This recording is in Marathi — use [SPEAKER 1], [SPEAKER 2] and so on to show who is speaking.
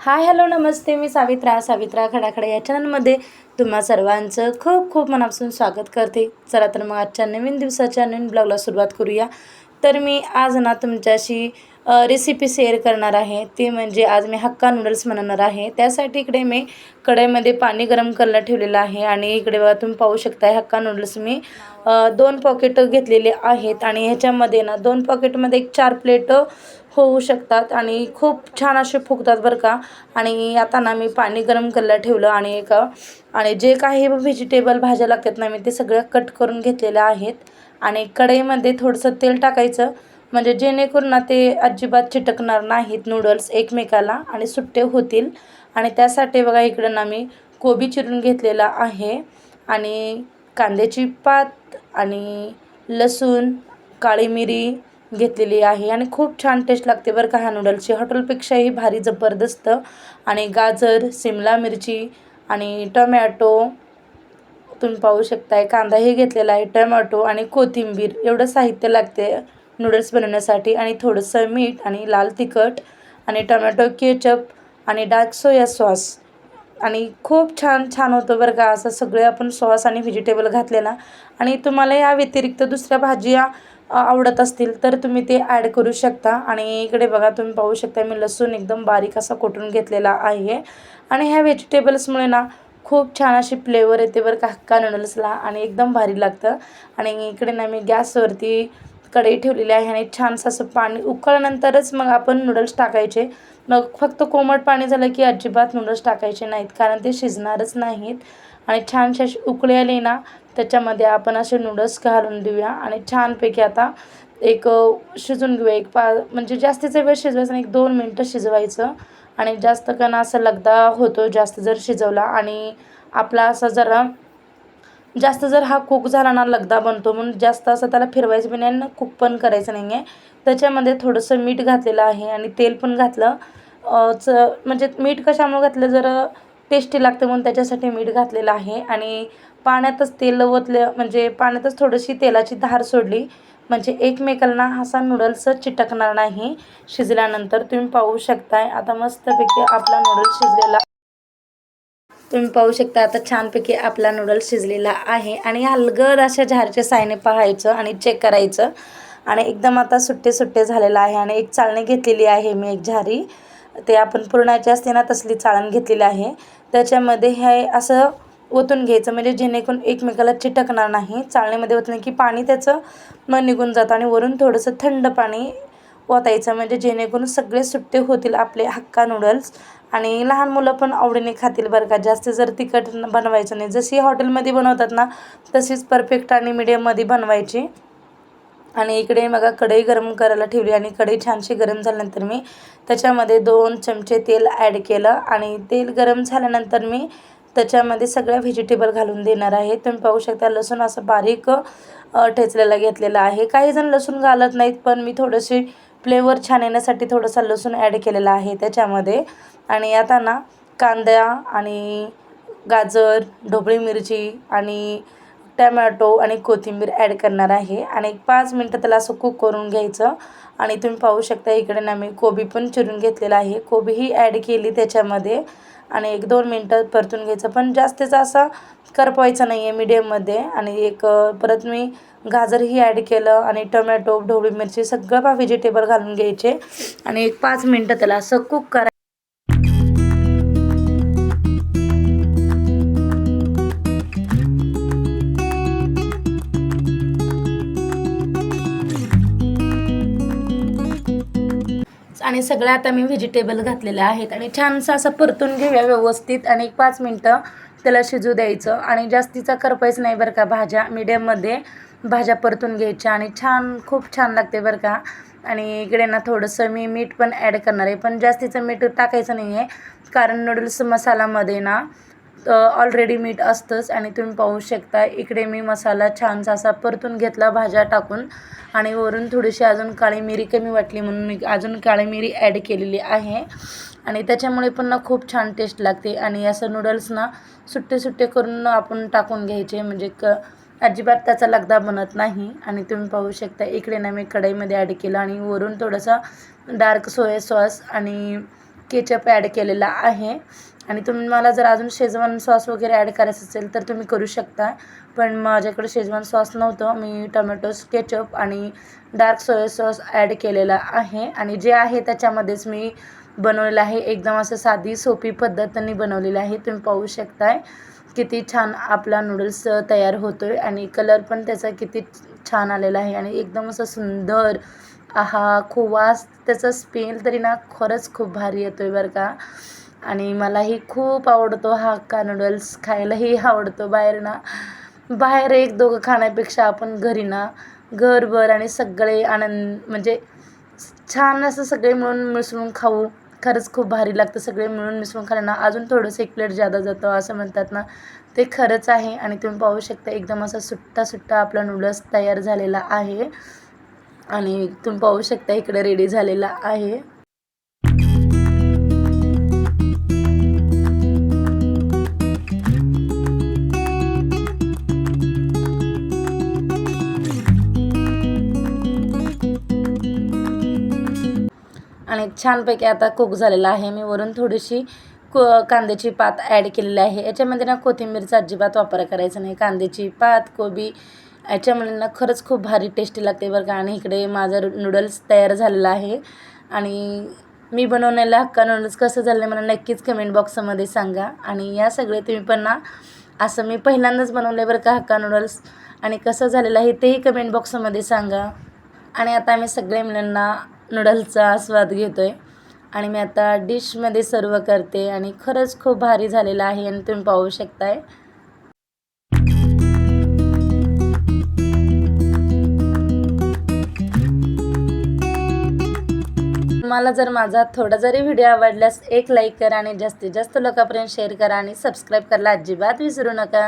[SPEAKER 1] हाय हॅलो नमस्ते. मी सावित्रा सावित्रा खडाखडा या चॅनलमध्ये तुम्हा सर्वांचं खूप खूप मनापासून स्वागत करते. चला तर मग आजच्या नवीन दिवसाच्या नवीन ब्लॉगला सुरुवात करूया. तर मी आज ना तुमच्याशी रेसिपी शेअर करणार आहे. ती म्हणजे आज मी हक्का नूडल्स बनवणार आहे. त्यासाठी इकडे मी कढईमध्ये पाणी गरम करायला ठेवलेलं आहे आणि इकडे बघा तुम्ही पाहू शकता हक्का नूडल्स मी. दोन पॉकेट घेतलेले आहेत आणि ह्याच्यामध्ये ना दोन पॉकेटमध्ये एक चार प्लेट होऊ शकतात आणि खूप छान असे फुगतात बरं का. आणि आता ना मी पाणी गरम करायला ठेवलं आणि एक आणि जे काही व्हेजिटेबल भाज्या लागतात ना मी ते सगळ्या कट करून घेतलेल्या आहेत. आणि कढईमध्ये थोडंसं तेल टाकायचं. म्हणजे जेणेकरून ते अजिबात चिटकणार नाहीत नूडल्स एकमेकाला आणि सुट्टे होतील. आणि त्यासाठी बघा इकडं ना मी कोबी चिरून घेतलेला आहे. आणि कांद्याची पात आणि लसूण काळी मिरी घेतलेली आहे. आणि खूप छान टेस्ट लागते बरं का ह्या नूडल्सची हॉटेलपेक्षाही भारी जबरदस्त. आणि गाजर सिमला मिरची आणि टोमॅटो तुम्ही पाहू शकताय. कांदा हे घेतलेला आहे टमॅटो आणि कोथिंबीर. एवढं साहित्य लागते नूडल्स बनवण्यासाठी. आणि थोडंसं मीठ आणि लाल तिखट आणि टमॅटो केचप आणि डार्क सोया सॉस. आणि खूप छान छान होतं बरं का. असं सगळे आपण सॉस आणि व्हेजिटेबल घातलेला आणि तुम्हाला या व्यतिरिक्त दुसऱ्या भाज्या आवडत असतील तर तुम्ही ते ॲड करू शकता. आणि इकडे बघा तुम्ही पाहू शकता मी लसूण एकदम बारीक असा कुटून घेतलेला आहे. आणि ह्या व्हेजिटेबल्समुळे ना खूप छान अशी फ्लेवर येते बरं का हक्का नूडल्सला आणि एकदम भारी लागतं. आणि इकडे ना मी गॅसवरती कढई ठेवलेली आहे आणि छानसं असं पाणी उकळल्यानंतरच मग आपण नूडल्स टाकायचे. मग फक्त कोमट पाणी झालं की अजिबात नूडल्स टाकायचे नाहीत कारण ते शिजणारच नाहीत. आणि छानशी अशी उकळी आली ना त्याच्यामध्ये आपण असे नूडल्स घालून देऊया. आणि छानपैकी आता एक शिजून घेऊया एक पा म्हणजे जास्तीचा वेळ शिजवायचा एक दोन मिनटं शिजवायचं. आणि जास्त कण असं लगदा होतो जास्त जर शिजवला आणि आपला असा जरा जास्त जर हा कुक झाला ना लगदा बनतो. म्हणून जास्त असं त्याला फिरवायचं पण नाही आणि कुक पण करायचं नाही आहे त्याच्यामध्ये थोडंसं मीठ घातलेलं आहे आणि तेल पण घातलं. च म्हणजे मीठ कशामुळे घातलं? जर टेस्टी लागते म्हणून त्याच्यासाठी मीठ घातलेलं आहे. आणि पाण्यातच तेल ओतलं म्हणजे पाण्यातच थोडीशी तेलाची धार सोडली. म्हणजे एकमेकांना असा नूडल्स चिटकणार नाही. शिजल्यानंतर तुम्ही पाहू शकताय. आता मस्तपैकी आपला नूडल्स शिजलेला तुम्ही पाहू शकता. आता छानपैकी आपला नूडल्स शिजलेला आहे. आणि हलगद अशा झारच्या सायने पाहायचं आणि चेक करायचं. आणि एकदम आता सुट्टे सुट्टे झालेलं आहे. आणि एक चाळणी घेतलेली आहे मी एक झारी. ते आपण पुरणाची असते ना तसली चाळण घेतलेली आहे. त्याच्यामध्ये हे असं ओतून घ्यायचं. म्हणजे जेणेकरून एकमेकाला चिटकणार नाही. चाळणीमध्ये ओतलं की पाणी त्याचं न निघून जातं आणि वरून थोडंसं थंड पाणी ओतायचं. म्हणजे जेणेकरून सगळे सुट्टे होतील आपले हक्का नूडल्स आणि लहान मुलं पण आवडीने खातील बरं का. जास्त जर तिखट बनवायचं नाही. जशी हॉटेलमध्ये बनवतात ना तशीच परफेक्ट आणि मिडियममध्ये बनवायची. आणि इकडे मग कढई गरम करायला ठेवली आणि कढई छानशी गरम झाल्यानंतर मी त्याच्यामध्ये दोन चमचे तेल ॲड केलं. आणि तेल गरम झाल्यानंतर मी त्याच्यामध्ये सगळ्या व्हेजिटेबल घालून देणार आहे. तुम्ही पाहू शकता लसूण असं बारीक ठेचलेला घेतलेला आहे. काही जण लसूण घालत नाहीत पण मी थोडीशी फ्लेवर छान येण्यासाठी थोडंसं लसूण ॲड केलेला आहे त्याच्यामध्ये. आणि आता ना कांदा आणि गाजर ढोबळी मिरची आणि टमॅटो आणि कोथिंबीर ॲड करणार आहे. आणि एक पाच मिनटं त्याला असं कुक करून घ्यायचं. आणि तुम्ही पाहू शकता इकडे ना मी कोबी पण चिरून घेतलेला आहे. कोबीही ॲड केली त्याच्यामध्ये. आणि एक दोन मिनटं परतून घ्यायचं. पण जास्तीचा असं करपवायचं नाही आहे मीडियममध्ये. आणि एक परत मी गाजरही ॲड केलं. आणि टोमॅटो ढोबळी मिरची सगळं व्हेजिटेबल घालून घ्यायचे. आणि एक पाच मिनटं त्याला असं कुक करा आणि सगळ्या आता मी व्हेजिटेबल घातलेले आहेत. आणि छानसं असं परतून घेऊया व्यवस्थित. आणि एक पाच मिनटं त्याला शिजू द्यायचं. आणि जास्तीचा करपायचं नाही बरं का भाज्या. मीडियममध्ये भाज्या परतून घ्यायच्या. आणि छान खूप छान लागते बरं का. आणि इकडे ना थोडंसं मी मीठ पण ॲड करणार आहे. पण जास्तीचं मीठ टाकायचं नाही आहे. कारण नूडल्स मसालामध्ये ना ऑलरेडी मीठ असतंच. आणि तुम्ही पाहू शकता इकडे मी मसाला छानसा असा परतून घेतला भाज्या टाकून. आणि वरून थोडीशी अजून काळी मिरी कमी वाटली म्हणून मी अजून काळी मिरी ॲड केलेली आहे. आणि त्याच्यामुळे पण ना खूप छान टेस्ट लागते. आणि असं नूडल्स ना सुट्टे सुट्टे करून आपण टाकून घ्यायचे. म्हणजे क अजिबात त्याचा लगदा बनत नाही. आणि तुम्ही पाहू शकता इकडे ना मी कढईमध्ये ॲड केलं. आणि वरून थोडंसं डार्क सोया सॉस आणि केचप ॲड केलेला आहे. आणि तुम्हाला जर अजून शेजवान सॉस वगैरे ॲड करायचं असेल तर तुम्ही करू शकता. पण माझ्याकडे शेजवान सॉस नव्हतं. मी टोमॅटोस केचप आणि डार्क सोया सॉस ॲड केलेला आहे. आणि जे आहे त्याच्यामध्येच मी बनवलेलं आहे. एकदम असं साधी सोपी पद्धतीने बनवलेलं आहे. तुम्ही पाहू शकताय किती छान आपला नूडल्स तयार होतो आहे आणि कलर पण त्याचा किती छान आलेला आहे. आणि एकदम असं सुंदर आहा खुवास वास त्याचा स्मेल तरी ना खरंच खूप भारी येतो आहे बरं का. आणि मलाही खूप आवडतो हा हक्का नूडल्स खायलाही आवडतो बाहेर ना. बाहेर एक दोघं खाण्यापेक्षा आपण घरी ना घरभर आणि सगळे आनंद म्हणजे छान असं सगळे मिळून मिसळून खाऊ. खरंच खूप भारी लागतं सगळे मिळून मिसळून खाणं ना अजून थोडंसं एक प्लेट जादा जातो असं म्हणतात ना. ते खरंच आहे आणि तुम्ही पाहू शकता एकदम असा सुट्टा सुट्टा आपला नूडल्स तयार झालेला आहे. आणि तुम्ही पाहू शकता इकडे रेडी झालेला आहे. आणि छानपैकी आता कुक झालेला आहे. मी वरून थोडीशी को कांद्याची पात ॲड केलेली आहे. याच्यामध्ये ना कोथिंबीरचा अजिबात वापर करायचा नाही. कांद्याची पात कोबी याच्यामुळे ना खरंच खूप भारी टेस्टी लागते बरं का. आणि इकडे माझं नूडल्स तयार झालेलं आहे. आणि मी बनवलेला हक्का नूडल्स कसं झालं मला नक्कीच कमेंट बॉक्समध्ये सांगा. आणि या सगळे तुम्ही पण ना असं मी पहिल्यांदाच बनवलं बरं का हक्का नूडल्स आणि कसं झालेलं आहे तेही कमेंट बॉक्समध्ये सांगा. आणि आता आम्ही सगळ्या मुलांना नूडल्सचा आस्वाद घेतो आहे आणि मी आता डिशमध्ये सर्व करते. आणि खरंच खूप भारी झालेलं आहे आणि तुम्ही पाहू शकताय. मला जर माझा थोडा जरी व्हिडिओ आवडल्यास एक लाईक करा आणि जास्तीत जास्त लोकांपर्यंत शेअर करा आणि सबस्क्राईब करायला अजिबात विसरू नका.